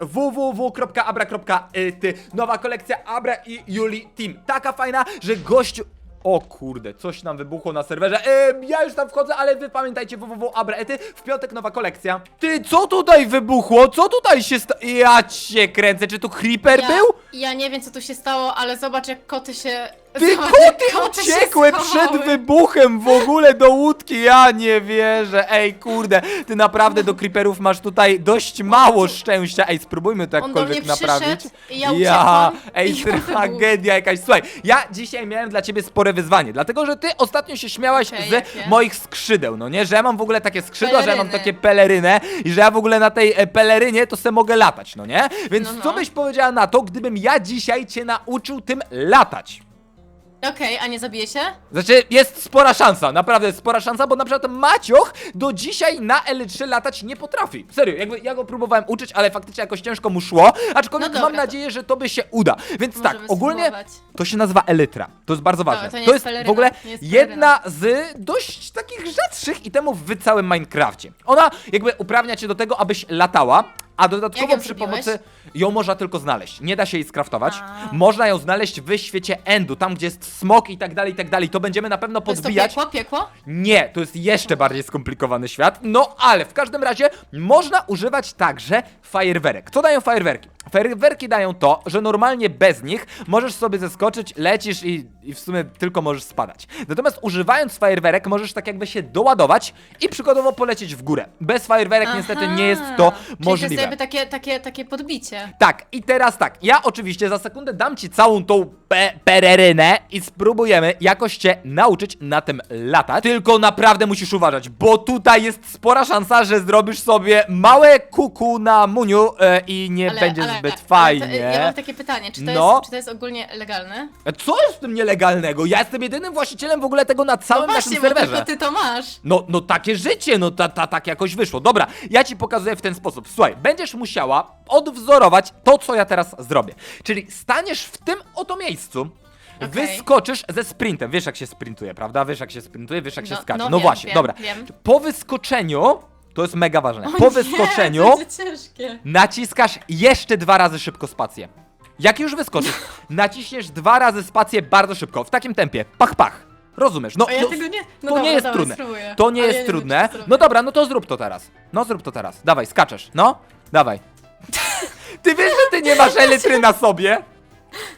www.abra.ty Nowa kolekcja Abra i Juli Team. Taka fajna, że gościu... O kurde, coś nam wybuchło na serwerze. Ehm, ja już tam wchodzę, ale wy pamiętajcie www.abra.ty W piątek nowa kolekcja. Ty, co tutaj wybuchło? Co tutaj się sta... Ja cię kręcę, czy tu creeper Ja, był? ja nie wiem co tu się stało, ale zobacz jak koty się... Ty koty uciekły przed wybuchem w ogóle do łódki, ja nie wierzę, ej kurde, ty naprawdę do creeperów masz tutaj dość mało szczęścia, ej spróbujmy to On do mnie jakkolwiek naprawić. przyszedł i ja uciekłam ej i on wybuchł. tragedia jakaś, słuchaj, ja dzisiaj miałem dla ciebie spore wyzwanie, dlatego że ty ostatnio się śmiałaś Okej, z jakie? moich skrzydeł, no nie, że ja mam w ogóle takie skrzydła, że ja mam Peleryny. takie pelerynę i że ja w ogóle na tej e, pelerynie to se mogę latać, no nie? Więc No, no. co byś powiedziała na to, gdybym ja dzisiaj cię nauczył tym latać? Okej, a nie zabije się? Znaczy, jest spora szansa, naprawdę jest spora szansa, bo na przykład Macioch do dzisiaj na L3 latać nie potrafi. Serio, jakby ja go próbowałem uczyć, ale faktycznie jakoś ciężko mu szło, aczkolwiek No dobra, mam to- nadzieję, że to by się uda. Więc tak, Możemy ogólnie spróbować. to się nazywa Elytra. To jest bardzo ważne. to nie jest jest peleryna, w ogóle nie jest jedna z dość takich rzadszych itemów w całym Minecrafcie. Ona jakby uprawnia cię do tego, abyś latała, a dodatkowo ją przy zrobiłeś? pomocy ją można tylko znaleźć. Nie da się jej skraftować. A. Można ją znaleźć w świecie Endu, tam gdzie jest smok i tak dalej, i tak dalej. To będziemy na pewno To jest to podbijać. piekło, piekło? Nie, to jest jeszcze bardziej skomplikowany świat. No ale w każdym razie można używać także fajerwerek. Co dają fajerwerki? Fajerwerki dają to, że normalnie bez nich możesz sobie zeskoczyć, lecisz i, i w sumie tylko możesz spadać. Natomiast używając fajerwerek możesz tak jakby się doładować i przykładowo polecieć w górę. Bez fajerwerek niestety nie jest to Czyli to możliwe. jest jakby takie, takie, takie podbicie. Tak, i teraz tak, ja oczywiście za sekundę dam ci całą tą pe pererynę i spróbujemy jakoś cię nauczyć na tym latać. Tylko naprawdę musisz uważać, bo tutaj jest spora szansa, że zrobisz sobie małe kuku na muniu e, i nie będzie zbyt ale fajnie. to, ja mam takie pytanie, czy to, No. jest, czy to jest ogólnie legalne? Co jest w tym nielegalnego? Ja jestem jedynym właścicielem w ogóle tego na całym no naszym właśnie, bo serwerze. tylko ty to masz. No, no takie życie, no ta, ta, tak jakoś wyszło. Dobra, ja ci pokazuję w ten sposób. Słuchaj, będziesz musiała odwzorować to, co ja teraz zrobię. Czyli staniesz w tym oto miejscu, Okej. wyskoczysz ze sprintem. Wiesz, jak się sprintuje, prawda? Wiesz, jak się sprintuje, wiesz, jak się No, skacze. no No, wiem, właśnie, wiem, dobra. wiem. Po wyskoczeniu, to jest mega ważne, O po nie, wyskoczeniu to będzie ciężkie. naciskasz jeszcze dwa razy szybko spację. Jak już wyskoczysz, naciśniesz dwa razy spację bardzo szybko, w takim tempie. Pach, pach. Rozumiesz? No, A ja no, tego nie... No to dobra, nie jest dobra, trudne. Spróbuję. To nie Ale jest ja wiem, trudne. czy to zrobię. No dobra, no to zrób to teraz. No zrób to teraz. Dawaj, skaczesz. No, dawaj. Ty wiesz, że ty nie masz elitry na sobie?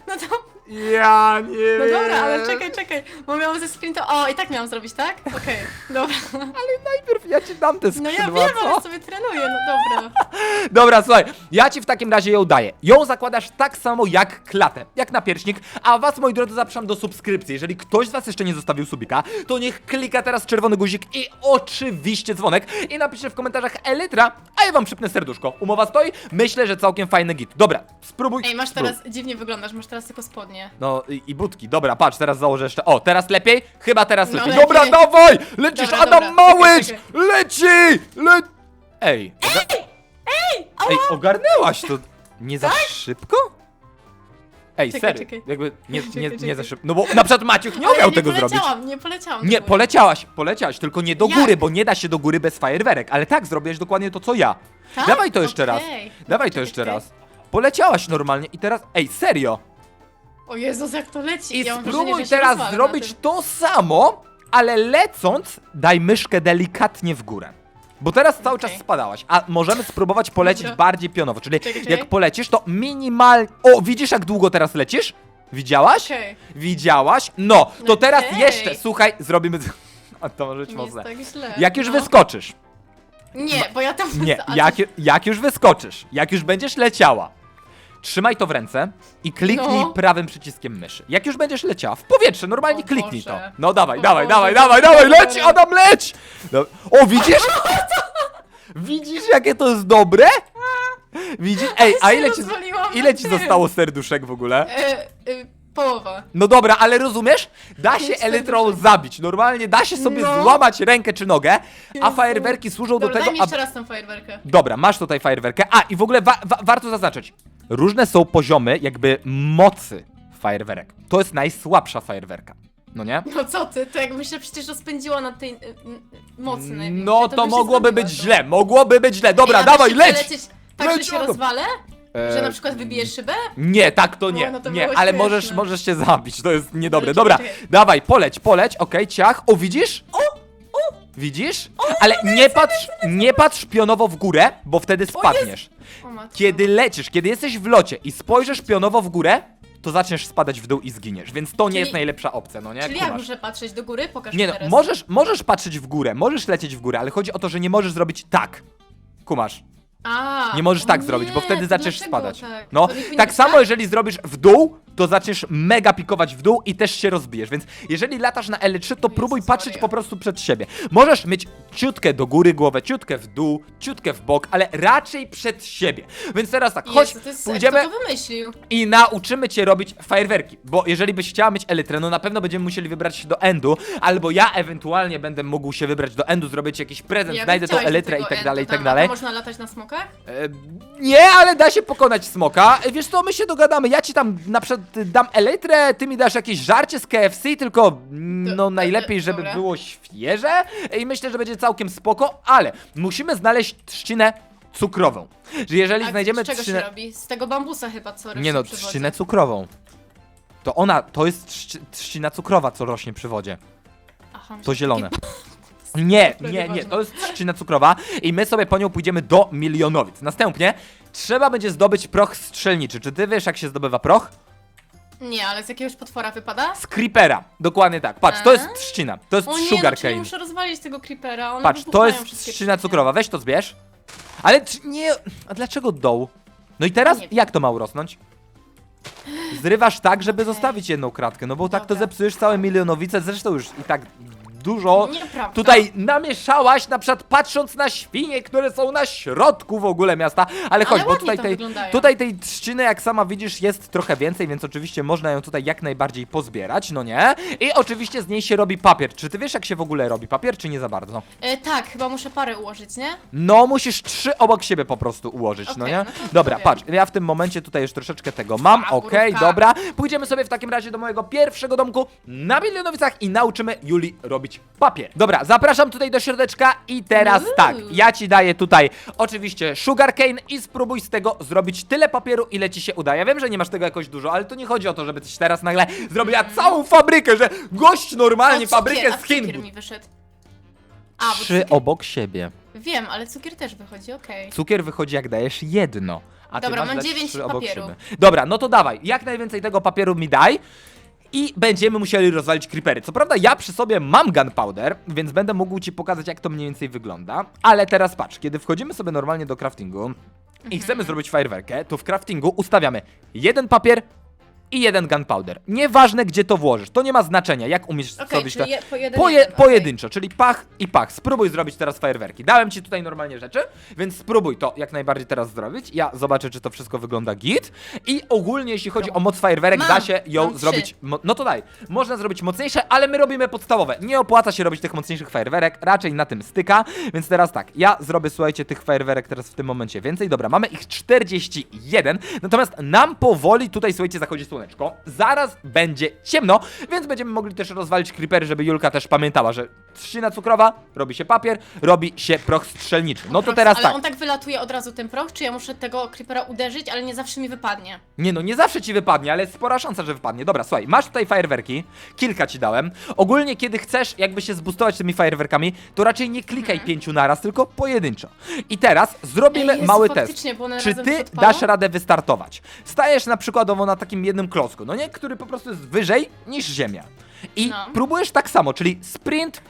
No to... Ja nie No dobra, ale czekaj, czekaj, bo miałam ze sprinta... O, i tak miałam zrobić, tak? Okej, dobra. Najpierw ja ci dam te No skrzydła, ja wiem, co? ale sobie trenuję, no dobra. Dobra, słuchaj, ja ci w takim razie ją daję. Ją zakładasz tak samo jak klatę, jak napierśnik, a was, moi drodzy, zapraszam do subskrypcji. Jeżeli ktoś z was jeszcze nie zostawił subika, to niech klika teraz czerwony guzik i oczywiście dzwonek i napisze w komentarzach Elytra, a ja wam przypnę serduszko. Umowa stoi? Myślę, że całkiem fajny git. Dobra, spróbuj. Ej, masz Spróbuj. teraz... Dziwnie wyglądasz, masz teraz tylko spodnie. No i, i budki, dobra, patrz, teraz założę jeszcze. O, teraz lepiej? Chyba teraz No, lepiej. lepiej. Dobra, dawaj! Lecisz, Dobra, Adam dobra, Małysz! czekaj, Leci! Le... Ej! Ej! Ej! Ej, ogarnęłaś to nie za szybko? Ej, Czekaj, serio, czekaj. jakby nie, nie, Czekaj, nie za czekaj. szybko. No bo na przykład Maciuch nie Ale ja umiał tego zrobić. poleciałam, nie poleciałam. Nie, do góry. poleciałaś, poleciałaś, tylko nie do Jak? góry, bo nie da się do góry bez fajerwerek, ale tak, zrobiłeś dokładnie to, co ja. Tak? Dawaj to jeszcze raz. Okej. Dawaj to Czekaj, jeszcze czekaj. raz. Poleciałaś normalnie i teraz, ej, serio. O Jezus, jak to leci. I ja mam wrażenie, spróbuj że się teraz na zrobić tym. to samo, ale lecąc, daj myszkę delikatnie w górę. Bo teraz cały czas spadałaś, a możemy spróbować polecieć Dobra. bardziej pionowo, czyli Czekaj, czekaj. jak polecisz, to minimal... O, widzisz jak długo teraz lecisz? Widziałaś? Okej. Widziałaś? No, to teraz Okej. jeszcze, słuchaj, zrobimy... A to może być Nie mocne. tak źle. Jak już no. wyskoczysz, Nie, bo ja tam... nie, A jak, jak już wyskoczysz, jak już będziesz leciała, trzymaj to w ręce i kliknij No. prawym przyciskiem myszy. Jak już będziesz leciała w powietrze, normalnie O kliknij to. Boże. No dawaj, O dawaj, Boże, dawaj, to dawaj, dawaj, leć. Adam, leć! No. O, widzisz? Widzisz, jakie to jest dobre? Widzisz? Ej, a się ile ci, rozwaliłam ile ci tym. zostało serduszek w ogóle? E, e, połowa. No dobra, ale rozumiesz? Da się elytrą zabić. Normalnie da się sobie No. złamać rękę czy nogę, a fajerwerki służą Dobra, do daj tego, mi aby... jeszcze raz tą fajerwerkę. Dobra, masz tutaj fajerwerkę. A, i w ogóle wa wa warto zaznaczyć. Różne są poziomy jakby mocy fajerwerek. To jest najsłabsza fajerwerka. No nie? No co ty, to jakbym się przecież rozpędziła na tej y, y, mocy największej, No to bym się mogłoby być to. źle, mogłoby być źle. Dobra, Ej, a da dawaj, się leć! przelecieć Tak, Leć, że się Adam. rozwalę? E, Że na przykład wybijesz szybę? Nie, tak to nie, no to nie, było ale śmieszne. możesz, możesz się zabić, to jest niedobre. Dobra, czekaj. dawaj, poleć, poleć, okej, ciach, o widzisz? O, o, widzisz? Ale nie patrz, nie patrz pionowo w górę, bo wtedy spadniesz. O matko. Kiedy lecisz, kiedy jesteś w locie i spojrzysz pionowo w górę, to zaczniesz spadać w dół i zginiesz, więc to nie Czyli- jest najlepsza opcja, no nie? Czyli jak Kumasz. muszę patrzeć do góry? Pokaż Nie mi no, teraz. możesz, możesz patrzeć w górę, możesz lecieć w górę, ale chodzi o to, że nie możesz zrobić tak. Kumasz. A, Nie możesz o tak zrobić, bo wtedy zaczniesz dlaczego spadać. Tak? No, To nie powinno tak samo jeżeli zrobisz w dół, to zaczniesz mega pikować w dół i też się rozbijesz, więc jeżeli latasz na L3, to próbuj patrzeć po prostu przed siebie. Możesz mieć ciutkę do góry głowę, ciutkę w dół, ciutkę w bok, ale raczej przed siebie. Więc teraz tak, chodź, Jezu, to jest, pójdziemy Kto to wymyślił? i nauczymy cię robić fajerwerki, bo jeżeli byś chciała mieć elytrę, no na pewno będziemy musieli wybrać się do endu, albo ja ewentualnie będę mógł się wybrać do endu, zrobić jakiś prezent, Ja znajdę tą do elytrę i tego tak dalej, i tak tam, dalej. A można latać na smokach? E, nie, ale da się pokonać smoka. E, Wiesz co, my się dogadamy. Ja ci tam na y, dam elytrę, ty mi dasz jakieś żarcie z KFC, tylko mm, no najlepiej, żeby dobra. było świeże i myślę, że będzie całkiem spoko, ale musimy znaleźć trzcinę cukrową. Że jeżeli A znajdziemy z czego trzcinę... się robi? Z tego bambusa chyba, co rośnie Nie no, przy wodzie. trzcinę cukrową. To ona, to jest trzci- trzcina cukrowa, co rośnie przy wodzie. Aha, To zielone. Nie, nie, nie, to jest trzcina cukrowa i my sobie po nią pójdziemy do milionowic. Następnie trzeba będzie zdobyć proch strzelniczy. Czy ty wiesz, jak się zdobywa proch? Nie, ale z jakiegoś potwora wypada? Z creepera. Dokładnie tak. Patrz, to jest trzcina. To jest O nie, sugar no, czyli cane. muszę rozwalić tego creepera, one Patrz, to wybuchają jest wszystkie trzcina cukrowa. Weź to zbierz. Ale trz- nie, a dlaczego doł? No i teraz Nie wiem. jak to ma urosnąć? Zrywasz tak, żeby zostawić jedną kratkę, no bo tak to Dobra. zepsujesz całe milionowice, zresztą już i tak dużo Nieprawda. tutaj namieszałaś, na przykład patrząc na świnie, które są na środku w ogóle miasta, ale chodź, bo ładnie tutaj tej, wyglądają. tutaj tej trzciny, jak sama widzisz, jest trochę więcej, więc oczywiście można ją tutaj jak najbardziej pozbierać, no nie? I oczywiście z niej się robi papier. Czy ty wiesz, jak się w ogóle robi papier, czy nie za bardzo? E, tak, chyba muszę parę ułożyć, nie? No, musisz trzy obok siebie po prostu ułożyć, no Okej, nie? no to Dobra, patrz, ja w tym momencie tutaj już troszeczkę tego mam, A, okej, dobra. Pójdziemy sobie w takim razie do mojego pierwszego domku na Milionowicach i nauczymy Julii robić papier. Dobra, zapraszam tutaj do środeczka i teraz Uuu. tak, ja ci daję tutaj oczywiście sugarcane i spróbuj z tego zrobić tyle papieru, ile ci się uda. Ja wiem, że nie masz tego jakoś dużo, ale to nie chodzi o to, żeby coś teraz nagle zrobiła całą fabrykę, że gość normalnie cukier, fabrykę a z cukier Chin. mi wyszedł. A, bo Trzy cukier... obok siebie. Wiem, ale cukier też wychodzi, okej. Cukier wychodzi jak dajesz jedno. A ty Dobra, masz mam dać dziewięć trzy obok papieru. siebie. Dobra, no to dawaj. Jak najwięcej tego papieru mi daj. I będziemy musieli rozwalić creepery. Co prawda ja przy sobie mam gunpowder, więc będę mógł ci pokazać jak to mniej więcej wygląda. Ale teraz patrz, kiedy wchodzimy sobie normalnie do craftingu i Mhm. chcemy zrobić fajerwerkę, to w craftingu ustawiamy jeden papier i jeden gunpowder. Nieważne gdzie to włożysz, to nie ma znaczenia jak umiesz Okej, zrobić to. czyli je, po jeden, Poje, okej. pojedynczo, czyli pach i pach. Spróbuj zrobić teraz fajerwerki. Dałem ci tutaj normalnie rzeczy, więc spróbuj to jak najbardziej teraz zrobić. Ja zobaczę, czy to wszystko wygląda git. I ogólnie, jeśli chodzi o moc fajerwerek, Mam, da się ją mam trzy. zrobić. Mo- no to daj. Można zrobić mocniejsze, ale my robimy podstawowe. Nie opłaca się robić tych mocniejszych fajerwerek, raczej na tym styka. Więc teraz tak, ja zrobię, słuchajcie, tych fajerwerek teraz w tym momencie więcej. Dobra, mamy ich 41. Natomiast nam powoli tutaj, słuchajcie, zachodzi słoneczko. Zaraz będzie ciemno, więc będziemy mogli też rozwalić creepery, żeby Julka też pamiętała, że trzcina cukrowa, robi się papier, robi się proch strzelniczy. No to teraz ale tak. on tak wylatuje od razu ten proch, czy ja muszę tego creepera uderzyć, ale nie zawsze mi wypadnie? Nie no, nie zawsze ci wypadnie, ale jest spora szansa, że wypadnie. Dobra, słuchaj, masz tutaj fajerwerki, kilka ci dałem. Ogólnie, kiedy chcesz jakby się zbustować tymi fajerwerkami, to raczej nie klikaj pięciu naraz, tylko pojedynczo. I teraz zrobimy Mhm. Ej, Jezu, mały test. faktycznie, bo one Czy razem ty się odpalą? dasz radę wystartować? Stajesz na przykładowo na takim jednym klocku, no nie? Który po prostu jest wyżej niż ziemia. I No. próbujesz tak samo, czyli sprint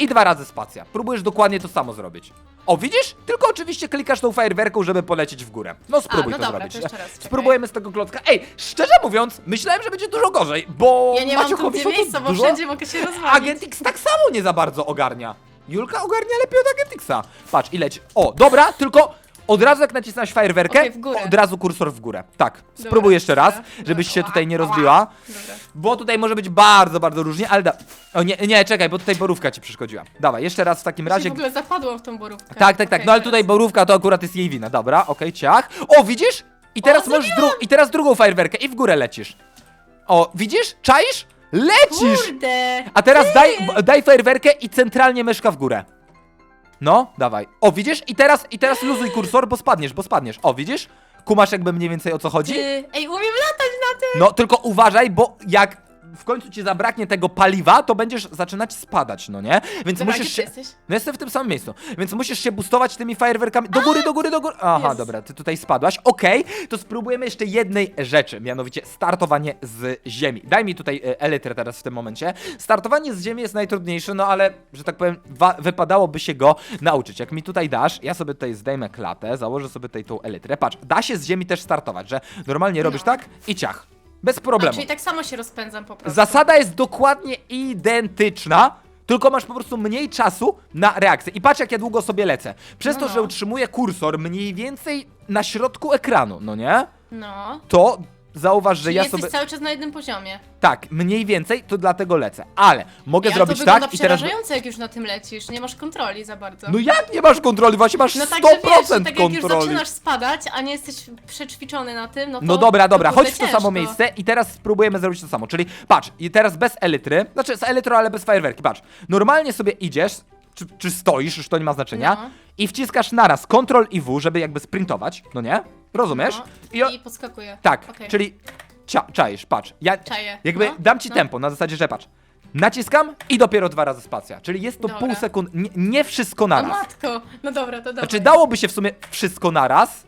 i dwa razy spacja. Próbujesz dokładnie to samo zrobić. O, widzisz? Tylko oczywiście klikasz tą fajerwerką, żeby polecieć w górę. No spróbuj no to dobra, zrobić. to jeszcze raz, czekaj. Spróbujemy z tego klocka. Ej, szczerze mówiąc, myślałem, że będzie dużo gorzej, bo Ja nie mam tu Maciuchowi gdzie są tu miejsca, bo dużo... wszędzie mogę się rozwalić. Agent X tak samo nie za bardzo ogarnia. Julka ogarnia lepiej od Agent Xa. Patrz, i leci. O, dobra, tylko od razu jak nacisnąć fajerwerkę, Okej, w górę. od razu kursor w górę. Tak, spróbuj jeszcze raz, dobra, żebyś się tutaj nie rozbiła. Dobra. Bo tutaj może być bardzo, bardzo różnie, ale da... O nie, nie, czekaj, bo tutaj borówka ci przeszkodziła. Dawaj, jeszcze raz w takim się razie... w ogóle zapadłam w tą borówkę. Tak, tak, tak, Okej, no ale teraz. tutaj borówka to akurat jest jej wina, dobra, okej, ciach. O, widzisz? I teraz O, możesz dru- i teraz drugą fajerwerkę i w górę lecisz. O, widzisz? Czaisz? Lecisz! Kurde! A teraz daj, b- daj fajerwerkę i centralnie myszka w górę. No, dawaj. O, widzisz? I teraz, i teraz luzuj kursor, bo spadniesz, bo spadniesz. O, widzisz? Kumasz jakby mniej więcej o co chodzi? Ty, ej, umiem latać na tym! No tylko uważaj, bo jak w końcu ci zabraknie tego paliwa, to będziesz zaczynać spadać, no nie? Więc Dobra, musisz gdzie się... ty jesteś? No jestem w tym samym miejscu, więc musisz się boostować tymi fajerwerkami do góry, do góry, do góry. Aha, Jezus. dobra, ty tutaj spadłaś. Okej, to spróbujemy jeszcze jednej rzeczy, mianowicie startowanie z ziemi. Daj mi tutaj e, elytrę teraz w tym momencie. Startowanie z ziemi jest najtrudniejsze, no ale, że tak powiem, wa- wypadałoby się go nauczyć. Jak mi tutaj dasz, ja sobie tutaj zdejmę klatę, założę sobie tutaj tą elytrę. Patrz, da się z ziemi też startować, że normalnie robisz No. tak i ciach. Bez A, problemu. czyli tak samo się rozpędzam po prostu. Zasada jest dokładnie identyczna, tylko masz po prostu mniej czasu na reakcję. I patrz, jak ja długo sobie lecę. Przez to, No. że utrzymuję kursor mniej więcej na środku ekranu, no nie? No. To zauważ, że Czyli ja jesteś sobie. cały czas na jednym poziomie. Tak, mniej więcej, to dlatego lecę. Ale mogę ale zrobić to wygląda tak i teraz. przerażająco, jak już na tym lecisz. Nie masz kontroli za bardzo. No jak nie masz kontroli? Właśnie masz No 100% tak, że wiesz, że tak jak już kontroli. zaczynasz spadać, a nie jesteś przećwiczony na tym, no to... No dobra, dobra, to chodź w to ciężko. samo miejsce i teraz spróbujemy zrobić to samo. Czyli patrz, i teraz bez elitry, znaczy z elytrą, ale bez fajerwerki, patrz. Normalnie sobie idziesz, czy, czy stoisz, już to nie ma znaczenia, No. i wciskasz naraz Ctrl i W, żeby jakby sprintować, no nie? Rozumiesz? No, I o... I podskakuje. Tak, Okej. czyli cia, czaisz, patrz. Ja Czaję. jakby No, dam ci no. tempo na zasadzie, że patrz. Naciskam i dopiero dwa razy spacja. Czyli jest to Dobra. pół sekundy, nie, nie wszystko O naraz. matko! No dobra, to dobra. Znaczy dałoby się w sumie wszystko naraz.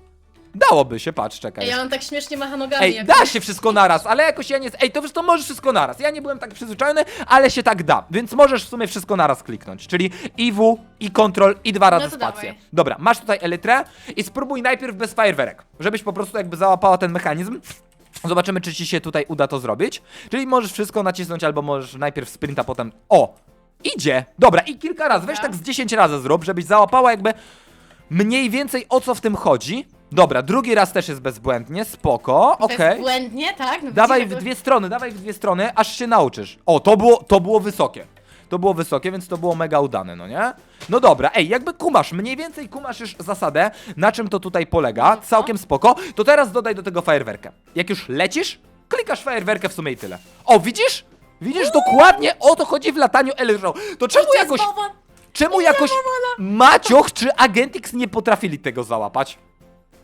Dałoby się, patrz, czekaj. Ej, ja mam tak śmiesznie macha nogami. Ej, jak- da się wszystko naraz, ale jakoś ja nie. Ej, to wiesz, to możesz wszystko naraz. Ja nie byłem tak przyzwyczajony, ale się tak da. Więc możesz w sumie wszystko naraz kliknąć. Czyli i W, i Ctrl, i dwa razy to spację. dawaj. Dobra, masz tutaj elytrę i spróbuj najpierw bez fajerwerek. Żebyś po prostu jakby załapała ten mechanizm. Zobaczymy, czy ci się tutaj uda to zrobić. Czyli możesz wszystko nacisnąć, albo możesz najpierw sprinta, potem. O! Idzie! Dobra, i kilka razy. Weź tak z 10 razy zrób, żebyś załapała jakby mniej więcej o co w tym chodzi. Dobra, drugi raz też jest bezbłędnie, spoko, okej. Bezbłędnie, tak? No Dawaj w widzicie, dwie strony, dawaj w dwie strony, aż się nauczysz. O, to było, to było wysokie. To było wysokie, więc to było mega udane, no nie? No dobra, ej, jakby kumasz, mniej więcej kumasz już zasadę, na czym to tutaj polega, No całkiem spoko, to teraz dodaj do tego fajerwerkę. Jak już lecisz, klikasz fajerwerkę w sumie i tyle. O, widzisz? Widzisz, dokładnie o to chodzi w lataniu Elyrą. To czemu jakoś, czemu jakoś Macioch czy Agentix nie potrafili tego załapać?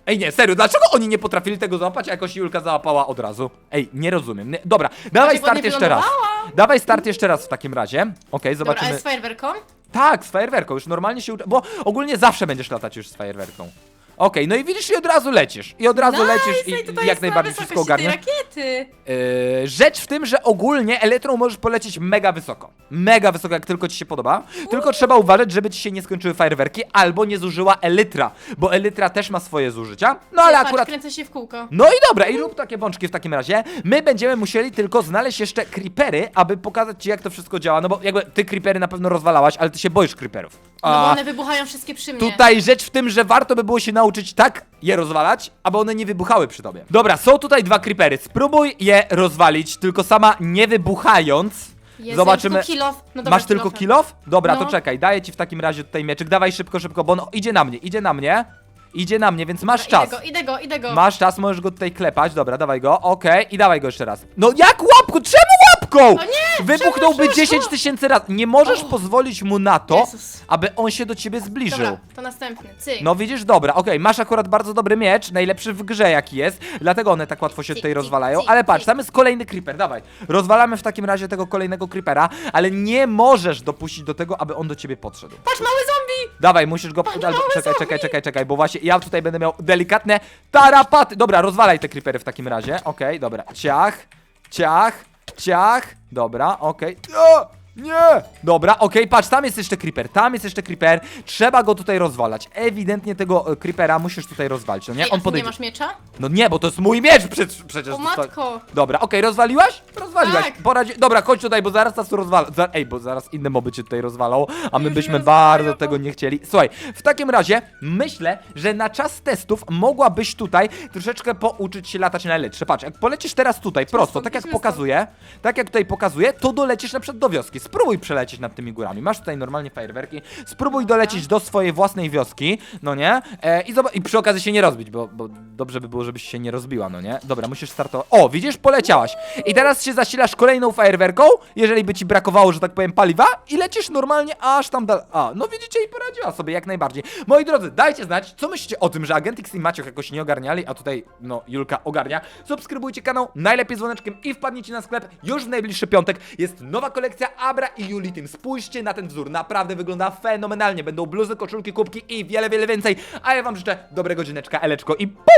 Ej, nie, serio, dlaczego oni nie potrafili tego załapać, a jakoś Julka załapała od razu? Ej, nie rozumiem. Nie, dobra, dawaj Bardziej start jeszcze raz. wylądowała. Dawaj start jeszcze raz w takim razie. Okej, Dobra, a zobaczymy. jest z fajerwerką? Tak, z fajerwerką, już normalnie się uczy, bo ogólnie zawsze będziesz latać już z fajerwerką. Okej, no i widzisz i od razu lecisz. I od razu lecisz i, i jak najbardziej wszystko ogarniesz. rakiety. Yy, rzecz w tym, że ogólnie elytrą możesz polecieć mega wysoko. Mega wysoko, jak tylko ci się podoba. Tylko trzeba uważać, żeby ci się nie skończyły fajerwerki albo nie zużyła elytra, bo elytra też ma swoje zużycia. No ale Patrz, akurat kręcę się w kółko. no i dobra, i rób takie bączki w takim razie. My będziemy musieli tylko znaleźć jeszcze creepery, aby pokazać ci jak to wszystko działa. No bo jakby ty creepery na pewno rozwalałaś, ale ty się boisz creeperów. No bo A one wybuchają wszystkie przy mnie. tutaj rzecz w tym, że warto by było się nauczyć tak je rozwalać, aby one nie wybuchały przy tobie. Dobra, są tutaj dwa creepery. Spróbuj je rozwalić, tylko sama nie wybuchając. Jezu, Zobaczymy. Tylko kill off. No dobra, Masz tylko kill kill off? Dobra, to No. czekaj, daję ci w takim razie tutaj mieczyk. Dawaj szybko, szybko, bo on idzie na mnie, idzie na mnie. Idzie na mnie, więc masz Dobra, czas. Idę go, idę go, idę go. Masz czas, możesz go tutaj klepać. Dobra, dawaj go. Okej, i dawaj go jeszcze raz. No jak łapką? Czemu łapką? O nie! Wybuchnąłby czemu? 10 tysięcy razy. Nie możesz pozwolić mu na to, Jezus. aby on się do ciebie zbliżył. Dobra, to następny. Cyk. No widzisz, dobra, okej, masz akurat bardzo dobry miecz, najlepszy w grze jaki jest, dlatego one tak łatwo się tutaj cyk, rozwalają, cyk, ale patrz, cyk. tam jest kolejny creeper, dawaj, rozwalamy w takim razie tego kolejnego creepera, ale nie możesz dopuścić do tego, aby on do ciebie podszedł. Patrz, mały zombie! Dawaj, musisz go. Albo, czekaj, zombie! czekaj, czekaj, czekaj, bo właśnie ja tutaj będę miał delikatne tarapaty. Dobra, rozwalaj te creepery w takim razie. Okej, dobra. Ciach, ciach, ciach. Dobra, okej. O, Nie! Dobra, okej, patrz, tam jest jeszcze creeper, tam jest jeszcze creeper. Trzeba go tutaj rozwalać. Ewidentnie tego e, creepera musisz tutaj rozwalić, no nie? Ej, a On ty podejdzie. nie masz miecza? No nie, bo to jest mój miecz przecież. przecież O to- matko! Dobra, okej, rozwaliłaś? Rozwaliłaś. Tak. Poradzi... Dobra, chodź tutaj, bo zaraz nas tu rozwala. Za... Ej, bo zaraz inne moby cię tutaj rozwalą, a my Już byśmy mnie rozwalają. bardzo tego nie chcieli. Słuchaj, w takim razie myślę, że na czas testów mogłabyś tutaj troszeczkę pouczyć się latać na elytrze. Patrz, jak polecisz teraz tutaj prosto, tak jak pokazuję, tak jak tutaj pokazuję, to dolecisz na przykład do wioski. Spróbuj przelecieć nad tymi górami. Masz tutaj normalnie fajerwerki, spróbuj dolecieć do swojej własnej wioski, no nie? E, i, I przy okazji się nie rozbić, bo, bo dobrze by było, żebyś się nie rozbiła, no nie? Dobra, musisz startować. O, widzisz, poleciałaś. I teraz się zasilasz kolejną fajerwerką, jeżeli by ci brakowało, że tak powiem, paliwa i lecisz normalnie aż tam dalej. A, no widzicie i poradziła sobie jak najbardziej. Moi drodzy, dajcie znać, co myślicie o tym, że Agent X i Maciuch jakoś nie ogarniali, a tutaj, no, Julka ogarnia. Subskrybujcie kanał, najlepiej dzwoneczkiem i wpadnijcie na sklep już w najbliższy piątek. Jest nowa kolekcja Abra i Juli tym. Spójrzcie na ten wzór, naprawdę wygląda fenomenalnie. Będą bluzy, koszulki, kubki i wiele, wiele więcej. A ja wam życzę dobrego dzineczka, eleczko i pół!